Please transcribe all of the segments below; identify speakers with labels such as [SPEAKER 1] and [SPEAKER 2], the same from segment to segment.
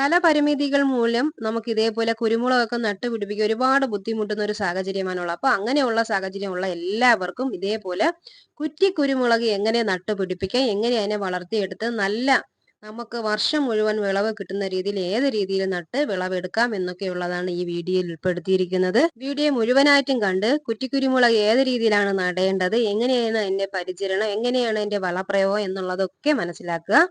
[SPEAKER 1] സ്ഥലപരിമിതികൾ മൂലം നമുക്ക് ഇതേപോലെ കുരുമുളകൊക്കെ നട്ടുപിടിപ്പിക്കുക ഒരുപാട് ബുദ്ധിമുട്ടുന്ന ഒരു സാഹചര്യമാണുള്ളത്. അപ്പൊ അങ്ങനെയുള്ള സാഹചര്യമുള്ള എല്ലാവർക്കും ഇതേപോലെ കുറ്റി കുരുമുളക് എങ്ങനെ നട്ടുപിടിപ്പിക്കാം എങ്ങനെ അതിനെ വളർത്തിയെടുത്ത് നല്ല നമുക്ക് വർഷം മുഴുവൻ വിളവ് കിട്ടുന്ന രീതിയിൽ ഏത് രീതിയിൽ നട്ട് വിളവെടുക്കാം എന്നൊക്കെയുള്ളതാണ് ഈ വീഡിയോയിൽ ഉൾപ്പെടുത്തിയിരിക്കുന്നത്. വീഡിയോ മുഴുവനായിട്ടും കണ്ട് കുറ്റിക്കുരുമുളക് ഏത് രീതിയിലാണ് നടേണ്ടത് എങ്ങനെയാണ് അതിന്റെ പരിചരണം എങ്ങനെയാണ് അതിന്റെ വളപ്രയോഗം എന്നുള്ളതൊക്കെ മനസ്സിലാക്കുക.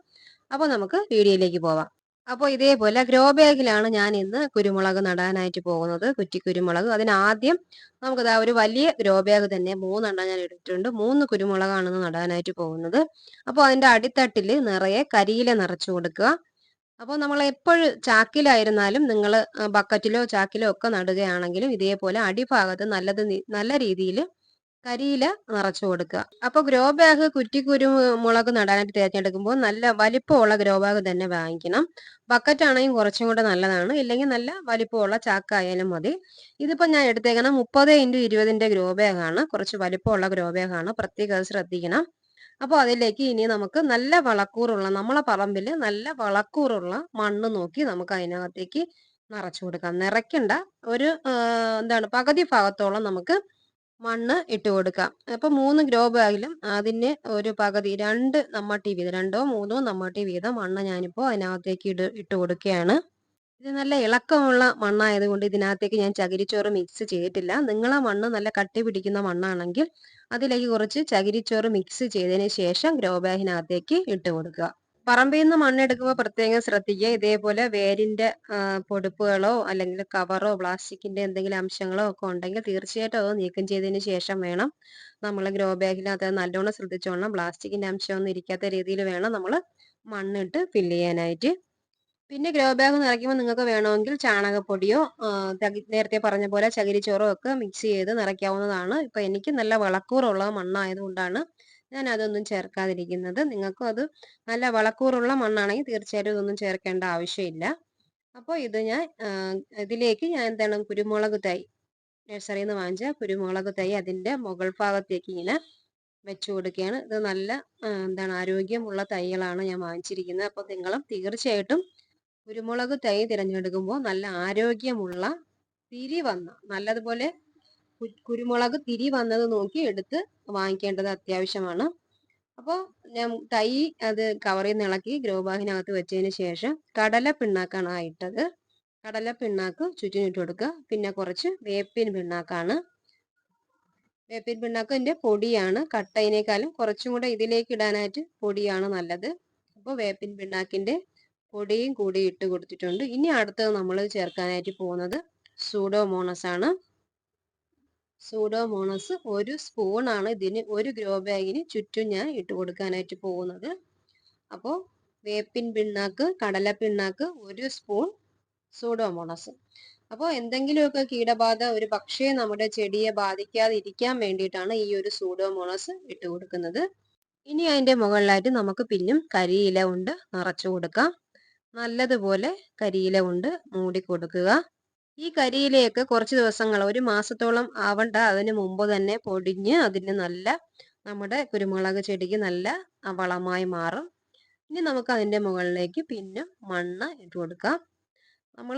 [SPEAKER 1] അപ്പോൾ നമുക്ക് വീഡിയോയിലേക്ക് പോവാം. അപ്പോൾ ഇതേപോലെ ഗ്രോ ബാഗിലാണ് ഞാൻ ഇന്ന് കുരുമുളക് നടാനായിട്ട് പോകുന്നത് കുറ്റി കുരുമുളക് അതിനാദ്യം നമുക്കിതാ ഒരു വലിയ ഗ്രോ ബാഗ് തന്നെ മൂന്നെണ്ണം ഞാൻ എടുത്തിട്ടുണ്ട് മൂന്ന് കുരുമുളകാണ് നടാനായിട്ട് പോകുന്നത്. അപ്പോൾ അതിന്റെ അടിത്തട്ടിൽ നിറയെ കരിയില നിറച്ചു കൊടുക്കുക. അപ്പോൾ നമ്മൾ എപ്പോഴും ചാക്കിലായിരുന്നാലും നിങ്ങൾ ബക്കറ്റിലോ ചാക്കിലോ ഒക്കെ നടുകയാണെങ്കിലും ഇതേപോലെ അടിഭാഗത്ത് നല്ലത് നല്ല രീതിയിൽ കരിയില നിറച്ചു കൊടുക്കുക. അപ്പോൾ ഗ്രോ ബാഗ് കുറ്റിക്കുരുമുളക് നടാനായിട്ട് തിരഞ്ഞെടുക്കുമ്പോൾ നല്ല വലിപ്പമുള്ള ഗ്രോ ബാഗ് തന്നെ വാങ്ങിക്കണം. ബക്കറ്റ് ആണെങ്കിൽ കുറച്ചും കൂടെ നല്ലതാണ്. ഇല്ലെങ്കിൽ നല്ല വലിപ്പമുള്ള ചാക്ക ആയാലും മതി. ഇതിപ്പോൾ ഞാൻ എടുത്തേക്കണം മുപ്പത് ഇന്റു ഇരുപതിന്റെ ഗ്രോ ബാഗാണ് കുറച്ച് വലിപ്പമുള്ള ഗ്രോ ബാഗാണ് പ്രത്യേകം ശ്രദ്ധിക്കണം. അപ്പോൾ അതിലേക്ക് ഇനി നമുക്ക് നല്ല വളക്കൂറുള്ള നമ്മളെ പറമ്പിൽ നല്ല വളക്കൂറുള്ള മണ്ണ് നോക്കി നമുക്ക് അതിനകത്തേക്ക് നിറച്ചു കൊടുക്കാം. നിറയ്ക്കണ്ട. ഒരു എന്താണ് പകുതി ഭാഗത്തോളം നമുക്ക് മണ്ണ് ഇട്ട് കൊടുക്കാം. അപ്പൊ മൂന്ന് ഗ്രോ ബാഗിലും അതിന് ഒരു പകുതി രണ്ട് നമ്മട്ടി വീതം രണ്ടോ മൂന്നോ നമ്മട്ടി വീതം മണ്ണ് ഞാനിപ്പോൾ അതിനകത്തേക്ക് ഇട്ട് ഇട്ട് കൊടുക്കുകയാണ് ഇത് നല്ല ഇളക്കമുള്ള മണ്ണായതുകൊണ്ട് ഇതിനകത്തേക്ക് ഞാൻ ചകിരിച്ചോറ് മിക്സ് ചെയ്തിട്ടില്ല. നിങ്ങളെ മണ്ണ് നല്ല കട്ടി പിടിക്കുന്ന മണ്ണാണെങ്കിൽ അതിലേക്ക് കുറച്ച് ചകിരിച്ചോറ് മിക്സ് ചെയ്തതിന് ശേഷം ഗ്രോ ബാഗിനകത്തേക്ക് ഇട്ട് കൊടുക്കുക. പറമ്പിൽ നിന്ന് മണ്ണെടുക്കുമ്പോൾ പ്രത്യേകം ശ്രദ്ധിക്കുക. ഇതേപോലെ വേരിന്റെ പൊടിപ്പുകളോ അല്ലെങ്കിൽ കവറോ പ്ലാസ്റ്റിക്കിന്റെ എന്തെങ്കിലും അംശങ്ങളോ ഒക്കെ ഉണ്ടെങ്കിൽ തീർച്ചയായിട്ടും അത് നീക്കം ചെയ്തതിന് ശേഷം വേണം നമ്മൾ ഗ്രോ ബാഗിനകത്ത് നല്ലോണം ശ്രദ്ധിച്ചോളണം പ്ലാസ്റ്റിക്കിന്റെ അംശമൊന്നും ഇരിക്കാത്ത രീതിയിൽ വേണം നമ്മൾ മണ്ണിട്ട് ഫില്ല് ചെയ്യാനായിട്ട്. പിന്നെ ഗ്രോ ബാഗ് നിറയ്ക്കുമ്പോൾ നിങ്ങൾക്ക് വേണമെങ്കിൽ ചാണകപ്പൊടിയോ നേരത്തെ പറഞ്ഞ പോലെ ചകിരിച്ചോറോ ഒക്കെ മിക്സ് ചെയ്ത് നിറയ്ക്കാവുന്നതാണ്. ഇപ്പൊ എനിക്ക് നല്ല വിളക്കൂറുള്ള മണ്ണായതുകൊണ്ടാണ് ഞാൻ അതൊന്നും ചേർക്കാതിരിക്കുന്നത്. നിങ്ങൾക്കും അത് നല്ല വളക്കൂറുള്ള മണ്ണാണെങ്കിൽ തീർച്ചയായിട്ടും ഇതൊന്നും ചേർക്കേണ്ട ആവശ്യമില്ല. അപ്പോൾ ഇത് ഞാൻ ഇതിലേക്ക് ഞാൻ എന്താണ് കുരുമുളക് തൈ നഴ്സറിയിൽ നിന്ന് വാങ്ങിച്ച കുരുമുളക് തൈ അതിന്റെ മുകൾ ഭാഗത്തേക്ക് ഇങ്ങനെ വെച്ചു കൊടുക്കുകയാണ്. ഇത് നല്ല എന്താണ് ആരോഗ്യമുള്ള തൈകളാണ് ഞാൻ വാങ്ങിച്ചിരിക്കുന്നത്. അപ്പോൾ നിങ്ങളും തീർച്ചയായിട്ടും കുരുമുളക് തൈ തിരഞ്ഞെടുക്കുമ്പോൾ നല്ല ആരോഗ്യമുള്ള തിരി വന്ന നല്ലതുപോലെ കുരുമുളക് തിരി വന്നത് നോക്കി എടുത്ത് വാങ്ങിക്കേണ്ടത് അത്യാവശ്യമാണ്. അപ്പോൾ ഞാൻ തൈ അത് കവറിൽ നിന്ന് ഇളക്കി ഗ്രോ ബാഗിനകത്ത് വെച്ചതിന് ശേഷം കടല പിണ്ണാക്കാണ് ആ ഇട്ടത്. കടല പിണ്ണാക്ക് ചുറ്റിനിട്ട് കൊടുക്കുക. പിന്നെ കുറച്ച് വേപ്പിൻ പിണ്ണാക്കാണ്. വേപ്പിൻ പിണ്ണാക്കിന്റെ പൊടിയാണ്. കട്ടയിനേക്കാളും കുറച്ചും കൂടെ ഇതിലേക്ക് ഇടാനായിട്ട് പൊടിയാണ് നല്ലത്. അപ്പോൾ വേപ്പിൻ പിണ്ണാക്കിന്റെ പൊടിയും കൂടി ഇട്ട് കൊടുത്തിട്ടുണ്ട്. ഇനി അടുത്തത് നമ്മൾ ചേർക്കാനായിട്ട് പോകുന്നത് സൂഡോമോണസ് ആണ് സൂഡോമോണസ് ഒരു സ്പൂണാണ് ഇതിന് ഒരു ഗ്രോ ബാഗിന് ചുറ്റും ഞാൻ ഇട്ട് കൊടുക്കാനായിട്ട് പോകുന്നത്. അപ്പോൾ വേപ്പിൻ പിണ്ണാക്ക് കടല പിണ്ണാക്ക് ഒരു സ്പൂൺ സൂഡോമോണസ് അപ്പോൾ എന്തെങ്കിലുമൊക്കെ കീടബാധ ഒരു പക്ഷേ നമ്മുടെ ചെടിയെ ബാധിക്കാതിരിക്കാൻ വേണ്ടിയിട്ടാണ് ഈ ഒരു സൂഡോമോണസ് ഇട്ട് കൊടുക്കുന്നത്. ഇനി അതിന്റെ മുകളിലായിട്ട് നമുക്ക് പിന്നും കരിയില കൊണ്ട് നിറച്ചു കൊടുക്കാം. നല്ലതുപോലെ കരിയില കൊണ്ട് മൂടി കൊടുക്കുക. ഈ കരിയിലേക്ക് കുറച്ച് ദിവസങ്ങൾ ഒരു മാസത്തോളം ആവണ്ട. അതിന് മുമ്പ് തന്നെ പൊടിഞ്ഞ് അതിന് നല്ല നമ്മുടെ കുരുമുളക് ചെടിക്ക് നല്ല വളമായി മാറും. ഇനി നമുക്ക് അതിന്റെ മുകളിലേക്ക് പിന്നെ മണ്ണ് ഇട്ട് കൊടുക്കാം. നമ്മൾ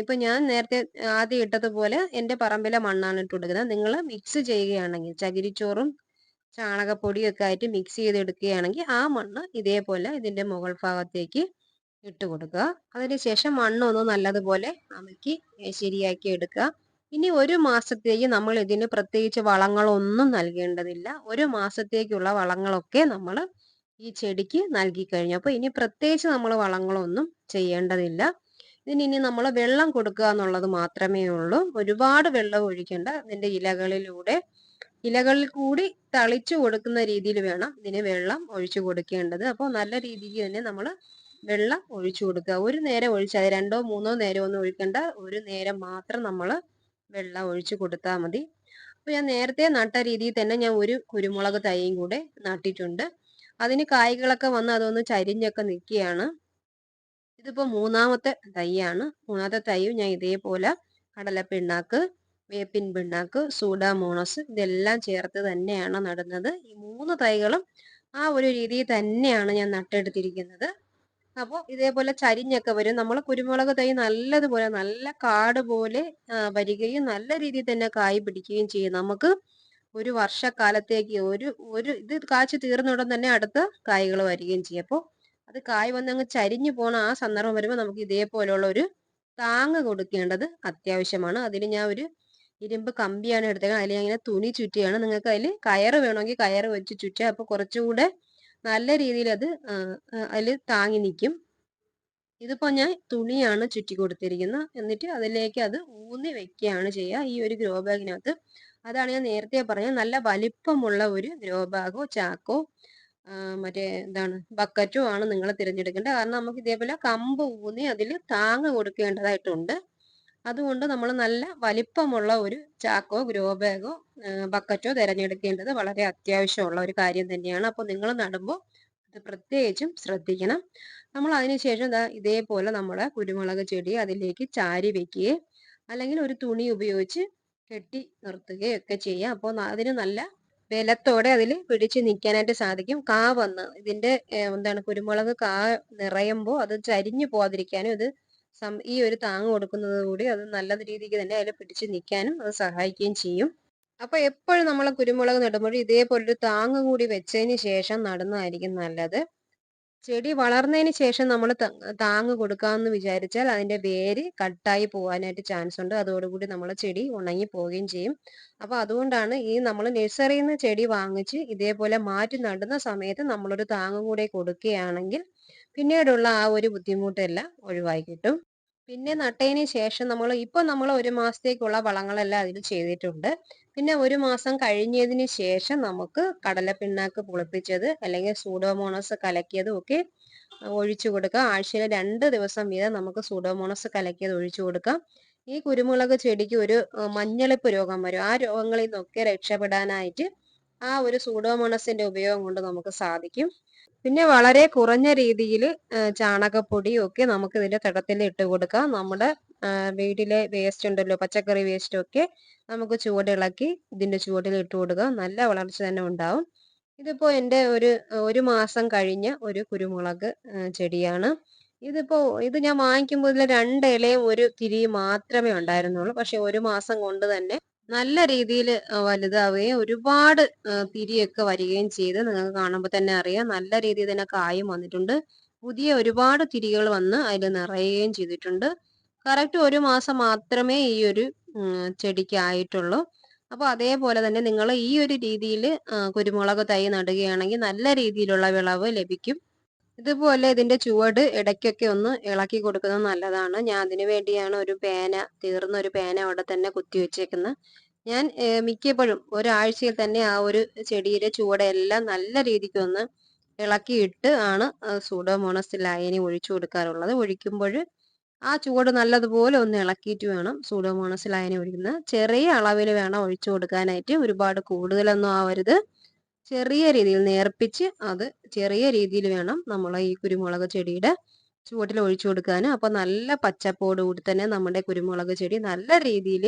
[SPEAKER 1] ഇപ്പം ഞാൻ നേരത്തെ ആദ്യം ഇട്ടതുപോലെ എന്റെ പറമ്പിലെ മണ്ണാണ് ഇട്ട് കൊടുക്കുന്നത്. നിങ്ങൾ മിക്സ് ചെയ്യുകയാണെങ്കിൽ ചകിരിച്ചോറും ചാണകപ്പൊടിയൊക്കെ ആയിട്ട് മിക്സ് ചെയ്തെടുക്കുകയാണെങ്കിൽ ആ മണ്ണ് ഇതേപോലെ ഇതിന്റെ മുകൾ ഭാഗത്തേക്ക് ഇട്ട് കൊടുക്കുക. അതിന് ശേഷം മണ്ണൊന്ന് നല്ലതുപോലെ അമക്കി ശരിയാക്കി എടുക്കുക. ഇനി ഒരു മാസത്തേക്ക് നമ്മൾ ഇതിന് പ്രത്യേകിച്ച് വളങ്ങളൊന്നും നൽകേണ്ടതില്ല. ഒരു മാസത്തേക്കുള്ള വളങ്ങളൊക്കെ നമ്മൾ ഈ ചെടിക്ക് നൽകി കഴിഞ്ഞു. അപ്പോൾ ഇനി പ്രത്യേകിച്ച് നമ്മൾ വളങ്ങളൊന്നും ചെയ്യേണ്ടതില്ല. ഇതിന് ഇനി നമ്മൾ വെള്ളം കൊടുക്കുക എന്നുള്ളത് മാത്രമേ ഉള്ളൂ. ഒരുപാട് വെള്ളം ഒഴിക്കേണ്ട ഇതിന്റെ ഇലകളിലൂടെ ഇലകളിൽ കൂടി തളിച്ചു കൊടുക്കുന്ന രീതിയിൽ വേണം ഇതിന് വെള്ളം ഒഴിച്ചു കൊടുക്കേണ്ടത്. അപ്പോൾ നല്ല രീതിക്ക് തന്നെ നമ്മൾ വെള്ളം ഒഴിച്ചു കൊടുക്കുക. ഒരു നേരം ഒഴിച്ചാൽ രണ്ടോ മൂന്നോ നേരം ഒന്നും ഒഴിക്കണ്ട. ഒരു നേരം മാത്രം നമ്മൾ വെള്ളം ഒഴിച്ചു കൊടുത്താൽ മതി. അപ്പോൾ ഞാൻ നേരത്തെ നട്ട രീതിയിൽ തന്നെ ഞാൻ ഒരു കുരുമുളക് തൈയും കൂടെ നട്ടിട്ടുണ്ട്. അതിന് കായ്കളൊക്കെ വന്ന് അതൊന്ന് ചരിഞ്ഞൊക്കെ നിൽക്കുകയാണ്. ഇതിപ്പോൾ മൂന്നാമത്തെ തൈയാണ്. മൂന്നാമത്തെ തൈയും ഞാൻ ഇതേപോലെ കടലപ്പിണ്ണാക്ക് വേപ്പിൻ പിണ്ണാക്ക് സൂഡാമോണസ് ഇതെല്ലാം ചേർത്ത് തന്നെയാണ് നടുന്നത്. ഈ മൂന്ന് തൈകളും ആ ഒരു രീതിയിൽ തന്നെയാണ് ഞാൻ നട്ടെടുത്തിരിക്കുന്നത്. അപ്പോൾ ഇതേപോലെ ചരിഞ്ഞൊക്കെ വരും. നമ്മൾ കുരുമുളക് തൈ നല്ലതുപോലെ നല്ല കാട് പോലെ വരികയും നല്ല രീതിയിൽ തന്നെ കായ് പിടിക്കുകയും ചെയ്യും. നമുക്ക് ഒരു വർഷക്കാലത്തേക്ക് ഒരു ഒരു ഇത് കാഴ്ച തീർന്നുടൻ തന്നെ അടുത്ത കായ്കൾ വരികയും ചെയ്യും. അപ്പോൾ അത് കായ് വന്ന് അങ്ങ് ചരിഞ്ഞു പോണ ആ സന്ദർഭം വരുമ്പോൾ നമുക്ക് ഇതേപോലെയുള്ള ഒരു താങ്ങ് കൊടുക്കേണ്ടത് അത്യാവശ്യമാണ്. അതിന് ഞാൻ ഒരു ഇരുമ്പ് കമ്പിയാണ് എടുത്തേക്കുന്നത് അതിൽ ഇങ്ങനെ തുണി ചുറ്റിയാണ്. നിങ്ങൾക്ക് അതിൽ കയറ് വേണമെങ്കിൽ കയറ് വെച്ച് ചുറ്റുക അപ്പോൾ കുറച്ചുകൂടെ നല്ല രീതിയിൽ അത് അതിൽ താങ്ങി നിൽക്കും. ഇതിപ്പോൾ ഞാൻ തുണിയാണ് ചുറ്റി കൊടുത്തിരിക്കുന്നത്. എന്നിട്ട് അതിലേക്ക് അത് ഊന്നി വെക്കുകയാണ് ചെയ്യുക. ഈ ഒരു ഗ്രോ ബാഗിനകത്ത്. അതാണ് ഞാൻ നേരത്തെ പറഞ്ഞത്. നല്ല വലിപ്പമുള്ള ഒരു ഗ്രോ ബാഗോ ചാക്കോ മറ്റേ എന്താണ് ബക്കറ്റോ ആണ് നിങ്ങൾ തിരഞ്ഞെടുക്കേണ്ടത്. കാരണം നമുക്ക് ഇതേപോലെ കമ്പ് ഊന്നി അതിൽ താങ്ങ് കൊടുക്കേണ്ടതായിട്ടുണ്ട്. അതുകൊണ്ട് നമ്മൾ നല്ല വലിപ്പമുള്ള ഒരു ചാക്കോ ഗ്രോ ബാഗോ ബക്കറ്റോ തിരഞ്ഞെടുക്കേണ്ടത് വളരെ അത്യാവശ്യമുള്ള ഒരു കാര്യം തന്നെയാണ്. അപ്പോൾ നിങ്ങൾ നടുമ്പോൾ ഇത് പ്രത്യേകിച്ചും ശ്രദ്ധിക്കണം. നമ്മൾ അതിനുശേഷം ഇതേപോലെ നമ്മുടെ കുരുമുളക് ചെടി അതിലേക്ക് ചാരി വെക്കുകയും അല്ലെങ്കിൽ ഒരു തുണി ഉപയോഗിച്ച് കെട്ടി നിർത്തുകയൊക്കെ ചെയ്യാം. അപ്പോൾ അതിന് നല്ല ബലത്തോടെ അതിൽ പിടിച്ച് നിൽക്കാനായിട്ട് സാധിക്കും. കാ വന്ന് ഇതിന്റെ എന്താണ് കുരുമുളക് കാ നിറയുമ്പോൾ അത് ചരിഞ്ഞു പോകാതിരിക്കാനും ഇത് ഈ ഒരു താങ് കൊടുക്കുന്നത് കൂടി അത് നല്ല രീതിക്ക് തന്നെ അതിൽ പിടിച്ചു നിൽക്കാനും അത് സഹായിക്കുകയും ചെയ്യും. അപ്പൊ എപ്പോഴും നമ്മൾ കുരുമുളക് നടുമ്പോഴും ഇതേപോലൊരു താങ് കൂടി വെച്ചതിന് ശേഷം നടുന്നതായിരിക്കും നല്ലത്. ചെടി വളർന്നതിന് ശേഷം നമ്മൾ താങ് കൊടുക്കാമെന്ന് വിചാരിച്ചാൽ അതിന്റെ വേര് കട്ടായി പോകാനായിട്ട് ചാൻസ് ഉണ്ട്. അതോടുകൂടി നമ്മൾ ചെടി ഉണങ്ങി പോവുകയും ചെയ്യും. അപ്പൊ അതുകൊണ്ടാണ് ഈ നമ്മൾ നഴ്സറിയിൽ നിന്ന് ചെടി വാങ്ങിച്ച് ഇതേപോലെ മാറ്റി നടുന്ന സമയത്ത് നമ്മളൊരു താങ് കൂടെ കൊടുക്കുകയാണെങ്കിൽ പിന്നീടുള്ള ആ ഒരു ബുദ്ധിമുട്ടെല്ലാം ഒഴിവായി കിട്ടും പിന്നെ നട്ടതിന് ശേഷം നമ്മൾ ഇപ്പൊ നമ്മൾ ഒരു മാസത്തേക്കുള്ള വളങ്ങളെല്ലാം അതിൽ ചെയ്തിട്ടുണ്ട്. പിന്നെ ഒരു മാസം കഴിഞ്ഞതിന് ശേഷം നമുക്ക് കടലപ്പിണ്ണാക്ക് പുളിപ്പിച്ചത് അല്ലെങ്കിൽ സൂഡോമോണസ് കലക്കിയതും ഒക്കെ ഒഴിച്ചു കൊടുക്കാം ആഴ്ചയിൽ രണ്ട് ദിവസം വീതം നമുക്ക് സൂഡോമോണസ് കലക്കിയത് ഒഴിച്ചു കൊടുക്കാം. ഈ കുരുമുളക് ചെടിക്ക് ഒരു മഞ്ഞളിപ്പ് രോഗം വരും. ആ രോഗങ്ങളിൽ നിന്നൊക്കെ രക്ഷപ്പെടാനായിട്ട് ആ ഒരു സൂഡോമോണസിന്റെ ഉപയോഗം കൊണ്ട് നമുക്ക് സാധിക്കും. പിന്നെ വളരെ കുറഞ്ഞ രീതിയിൽ ചാണകപ്പൊടിയും ഒക്കെ നമുക്ക് ഇതിന്റെ തടത്തിൽ ഇട്ട് കൊടുക്കാം. നമ്മുടെ വീട്ടിലെ വേസ്റ്റ് ഉണ്ടല്ലോ പച്ചക്കറി വേസ്റ്റ് ഒക്കെ നമുക്ക് ചുവടിളക്കി ഇതിന്റെ ചുവട്ടിൽ ഇട്ട് കൊടുക്കുക നല്ല വളർച്ച തന്നെ ഉണ്ടാവും. ഇതിപ്പോ എന്റെ ഒരു ഒരു മാസം കഴിഞ്ഞ ഒരു കുരുമുളക് ചെടിയാണ്. ഇതിപ്പോ ഇത് ഞാൻ വാങ്ങിക്കുമ്പോൾ ഇതിൽ രണ്ട് ഇലയും ഒരു തിരി മാത്രമേ ഉണ്ടായിരുന്നുള്ളൂ. പക്ഷെ ഒരു മാസം കൊണ്ട് തന്നെ നല്ല രീതിയിൽ വലുതാവുകയും ഒരുപാട് തിരിയൊക്കെ വരികയും ചെയ്ത് നിങ്ങൾക്ക് കാണുമ്പോൾ തന്നെ അറിയാം നല്ല രീതിയിൽ തന്നെ കായും വന്നിട്ടുണ്ട്. പുതിയ ഒരുപാട് തിരികൾ വന്ന് അതിൽ നിറയുകയും ചെയ്തിട്ടുണ്ട്. കറക്റ്റ് ഒരു മാസം മാത്രമേ ഈ ഒരു ചെടിക്ക് ആയിട്ടുള്ളൂ. അപ്പോൾ അതേപോലെ തന്നെ നിങ്ങൾ ഈ ഒരു രീതിയിൽ കുരുമുളക് തൈ നടുകയാണെങ്കിൽ നല്ല രീതിയിലുള്ള വിളവ് ലഭിക്കും. ഇതുപോലെ ഇതിന്റെ ചുവട് ഇടയ്ക്കൊക്കെ ഒന്ന് ഇളക്കി കൊടുക്കുന്നത് നല്ലതാണ്. ഞാൻ അതിനു വേണ്ടിയാണ് ഒരു പേന തീർന്ന ഒരു പേന അവിടെ തന്നെ കുത്തി വെച്ചേക്കുന്നത് ഞാൻ മിക്കപ്പോഴും ഒരാഴ്ചയിൽ തന്നെ ആ ഒരു ചെടിയുടെ ചുവടെല്ലാം നല്ല രീതിക്ക് ഒന്ന് ഇളക്കിയിട്ട് ആണ് സൂഡോമോണസ് ലായനി ഒഴിച്ചു കൊടുക്കാറുള്ളത്. ഒഴിക്കുമ്പോൾ ആ ചുവട് നല്ലതുപോലെ ഒന്ന് ഇളക്കിയിട്ട് വേണം സൂഡോമോണസ് ലായനി ഒഴിക്കുന്നത്. ചെറിയ അളവിൽ വേണം ഒഴിച്ചു കൊടുക്കാനായിട്ട്. ഒരുപാട് കൂടുതലൊന്നും ആവരുത്. ചെറിയ രീതിയിൽ നേർപ്പിച്ച് അത് ചെറിയ രീതിയിൽ വേണം നമ്മൾ ഈ കുരുമുളക് ചെടിയുടെ ചുവട്ടിൽ ഒഴിച്ചു കൊടുക്കാൻ അപ്പോൾ നല്ല പച്ചപ്പോട് കൂടി തന്നെ നമ്മുടെ കുരുമുളക് ചെടി നല്ല രീതിയിൽ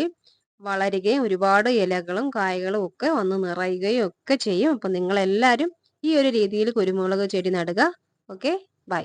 [SPEAKER 1] വളരുകയും ഒരുപാട് ഇലകളും കായകളും ഒക്കെ വന്ന് നിറയുകയും ഒക്കെ ചെയ്യും. അപ്പം നിങ്ങളെല്ലാവരും ഈ ഒരു രീതിയിൽ കുരുമുളക് ചെടി നടുക. ഓക്കെ? ബൈ.